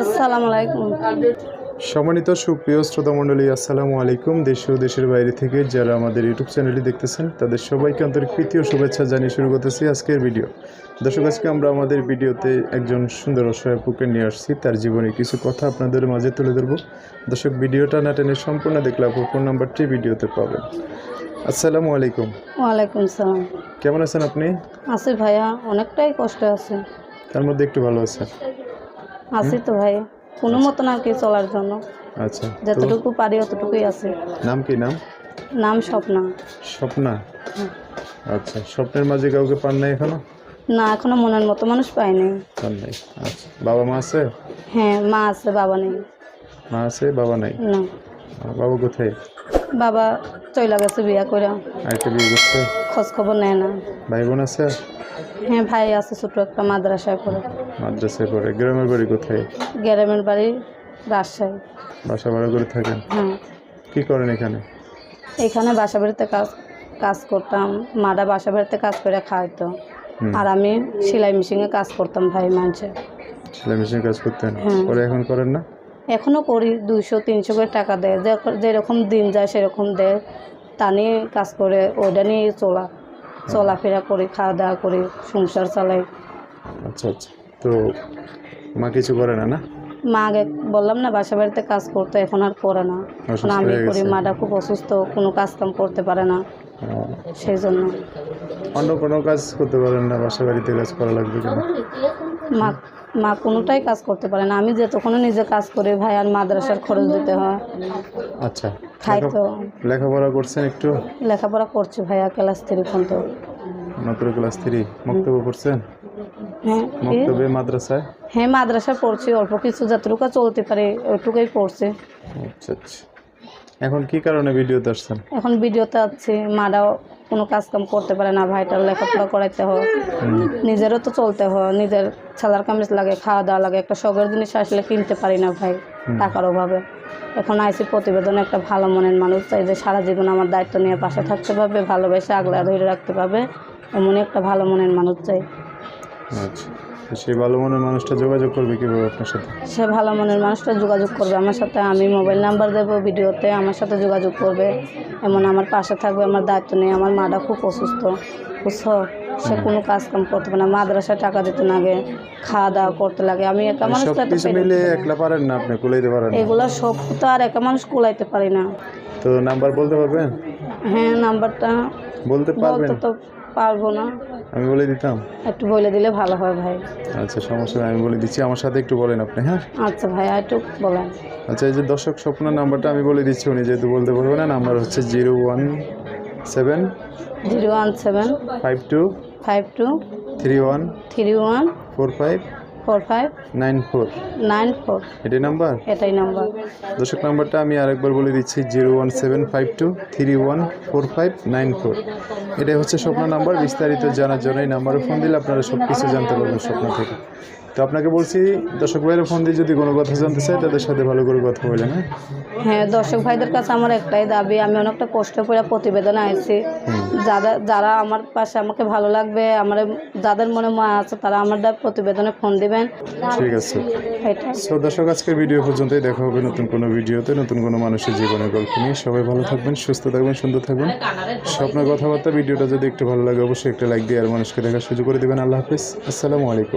আসসালামু আলাইকুম। সম্মানিত সুপ্রিয় শ্রোতা মণ্ডলী আসসালামু আলাইকুম। দেশ ও দেশের বাইরে থেকে যারা আমাদের ইউটিউব চ্যানেলটি দেখতেছেন তাদের সবাইকে আন্তরিক প্রীতি ও শুভেচ্ছা জানিয়ে শুরু করতেছি আজকের ভিডিও। দর্শক আজকে আমরা আমাদের ভিডিওতে একজন সুন্দর অসহায় পুকে নিয়ে আসছি। তার জীবনে কিছু কথা আপনাদের মাঝে তুলে ধরবো। দর্শক ভিডিওটা না টেনে সম্পূর্ণ দেখলে আপুর ফোন নাম্বারটি ভিডিওতে পাবেন। আসসালামু আলাইকুম। ওয়ালাইকুম সালাম। কেমন আছেন আপনি? আছি ভাইয়া অনেকটাই কষ্ট আছে। তার মধ্যে একটু ভালো আছেন। আছি তো ভাই। কোনো মতো না কি চলার জন্য। আচ্ছা যতটুকু পারি অতটুকুই আছে। নাম কি নাম? নাম স্বপ্না। স্বপ্না? আচ্ছা স্বপ্নের মাঝে কাউকে পান নাই এখনও? না এখনও মনের মতো মানুষ পাইনি পান নাই। আচ্ছা বাবা মা আছে? হ্যাঁ মা আছে বাবা নেই। মা আছে বাবা নাই? না। বাবা কোথায়? বাবা চইলা গেছে বিয়া করে আরেকটা বিয়ে করছে? খোঁজ খবর নেয় না। ভাই বোন আছে? হ্যাঁ ভাই আছে ছোট একটা মাদ্রাসায় পড়ে। মাদ্রাসায় পড়ে। গ্রামের বাড়ি কোথায়? গ্রামের বাড়ি রাজশাহী বাসা ভাড়া করে থাকেন? হ্যাঁ। কি করেন এখানে? এখানে বাসা বাড়িতে কাজ কাজ করতাম। মারা বাসা বাড়িতে কাজ করে হুম। আর আমি সেলাই মেশিনে কাজ করতাম ভাই মানুষের সেলাই মেশিন কাজ করতেন? পরে এখন করেন না? এখনও করি। দুইশো তিনশো করে টাকা দেয়। যেরকম দিন যায় সেরকম দেয়। তা নিয়ে কাজ করে। ওটা নিয়ে চলা। চলাফেরা করি খাওয়া দাওয়া করি সংসার চালাই। আচ্ছা আচ্ছা। তো মা কিছু করে না না? মা আগে বললাম না বাসা বাড়িতে কাজ করতে এখন আর করে না। এখন আমি করি মাটা খুব অসুস্থ কোনো কাজ কাম করতে পারে না। সেই জন্য। অন্য কোনো কাজ করতে পারেন না বাসা বাড়িতে কাজ করা লাগবে কেন? মা মা কোনোটাই কাজ করতে পারে না। আমি যতক্ষণ নিজে কাজ করি ভাই আর মাদ্রাসার খরচ দিতে হয়। আচ্ছা। খাই তো লেখাপড়া করছেন একটু? লেখাপড়া করছি ভাইয়া ক্লাস থ্রি পর্যন্ত। মাত্র ক্লাস থ্রি। বক্তব্য করছেন হ্যাঁ কি? মাদ্রাসায়? হ্যাঁ মাদ্রাসা পড়ছি অল্প কিছু যতটুকু চলতে পারে ওইটুকুই পড়ছি। আচ্ছা আচ্ছা। এখন কি কারণে ভিডিওতে আসছেন? এখন ভিডিওতে আছি মারাও কোনো কাজ কাম করতে পারে না ভাইটার লেখাপড়া করাইতে হয়। নিজেরও তো চলতে হয় নিজের ছালার কামিজ লাগে খাওয়া দাওয়া লাগে একটা শখের জিনিস আসলে কিনতে পারি না ভাই টাকার অভাবে। এখন আইসি প্রতিবেদনে একটা ভালো মনের মানুষ চাই যে সারা জীবন আমার দায়িত্ব নিয়ে পাশে থাকতে পারবে ভালোবেসে আগলা ধরে রাখতে পারবে এমনই একটা ভালো মনের মানুষ চাই। আচ্ছা। সেই ভালো মনের মানুষটা যোগাযোগ করবে কীভাবে আপনার সাথে? সে ভালো মনের মানুষটা যোগাযোগ করবে আমার সাথে। আমি মোবাইল নাম্বার দেবো ভিডিওতে আমার সাথে যোগাযোগ করবে। এমন আমার পাশে থাকবে আমার দায়িত্ব নেই। আমার মাটা খুব অসুস্থ বুঝছ? সে কোনো কাজ কাম করতে পারে না। মাদ্রাসায় টাকা দিতে লাগে খাওয়া দাওয়া করতে লাগে। আমি একা মানুষ মিলে। একলা পারেন না আপনি কুলাইতে পারেন এগুলো সব তো আর একা মানুষ কুলাইতে পারি না। তো নাম্বার বলতে পারবেন? হ্যাঁ নাম্বারটা বলতে পারবেন। তো পারব না। আমি বলে দিতাম? একটু বলে দিলে ভালো হয় ভাই। আচ্ছা সমস্যা নেই আমি বলে দিচ্ছি। আমার সাথে একটু বলেন আপনি হ্যাঁ? আচ্ছা ভাই আর একটু বলেন। আচ্ছা এই যে দর্শক স্বপ্নের নাম্বারটা আমি বলে দিচ্ছি উনি যেহেতু বলতে পারবে না নাম্বার হচ্ছে zero one seven zero one seven five two five two three one three one four five four five? Nine four. Nine four. এটি নাম্বার? এটাই নাম্বার। দর্শক নাম্বারটা আমি আরেকবার বলে দিচ্ছি zero one seven five two three one four five nine four. এটাই হচ্ছে স্বপ্ন নাম্বার বিস্তারিত জানার জন্য এই নাম্বারে ফোন দিলে আপনারা সব কিছু জানতে পারবেন স্বপ্ন থেকে। তো আপনাকে বলছি দর্শক ভাইয়ের ফোন দিয়ে যদি কোনো কথা জানতে চাই তাদের সাথে ভালো করে কথা বলেন হ্যাঁ? হ্যাঁ দর্শক ভাইদের কাছে আমার একটাই দাবি আমি অনেকটা কষ্ট করে প্রতিবেদন আইছি। হুম। যারা যারা আমার পাশে আমাকে ভালো লাগবে আমার যাদের মনে মা আছে তারা আমার প্রতিবেদনে ফোন দিবেন। ঠিক আছে। সো দর্শক আজকের ভিডিও পর্যন্তই। দেখা হবে নতুন কোনো ভিডিওতে নতুন কোনো মানুষের জীবনের গল্প নিয়ে। সবাই ভালো থাকবেন সুস্থ থাকবেন সুন্দর থাকবেন। স্বপ্নের কথাবার্তা ভিডিওটা যদি একটু ভালো লাগে অবশ্যই একটা লাইক দিয়ে আর মানুষকে দেখার সুযোগ করে দেবেন। আল্লাহ হাফিজ। আসসালামু আলাইকুম।